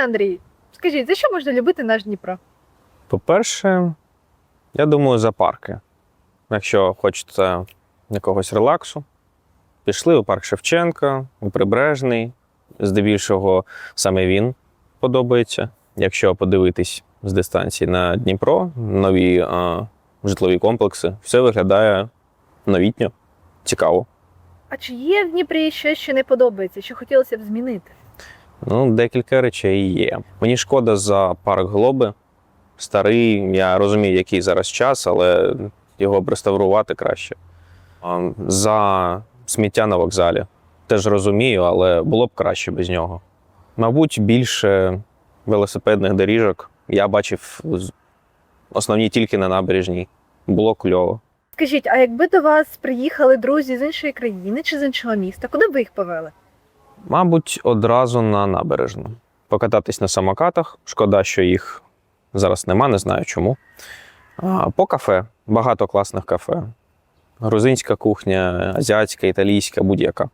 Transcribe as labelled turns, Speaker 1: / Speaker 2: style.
Speaker 1: Пане Андрій, скажіть, за що можна любити наш Дніпро?
Speaker 2: По-перше, я думаю, за парки. Якщо хочете якогось релаксу, пішли у парк Шевченка, у Прибережний. Здебільшого саме він подобається. Якщо подивитись з дистанції на Дніпро, нові а, житлові комплекси, все виглядає новітньо, цікаво.
Speaker 1: А чи є в Дніпрі щось, що не подобається, що хотілося б змінити?
Speaker 2: Ну, декілька речей є. Мені шкода за парк Глоби. Старий, я розумію, який зараз час, але його б реставрувати краще. За сміття на вокзалі. Теж розумію, але було б краще без нього. Мабуть, більше велосипедних доріжок я бачив основні тільки на набережній. Було кльово.
Speaker 1: Скажіть, а якби до вас приїхали друзі з іншої країни чи з іншого міста, куди б ви їх повели?
Speaker 2: Мабуть, одразу на набережну. Покататись на самокатах. Шкода, що їх зараз нема, не знаю чому. По кафе. Багато класних кафе. Грузинська кухня, азіатська, італійська, будь-яка.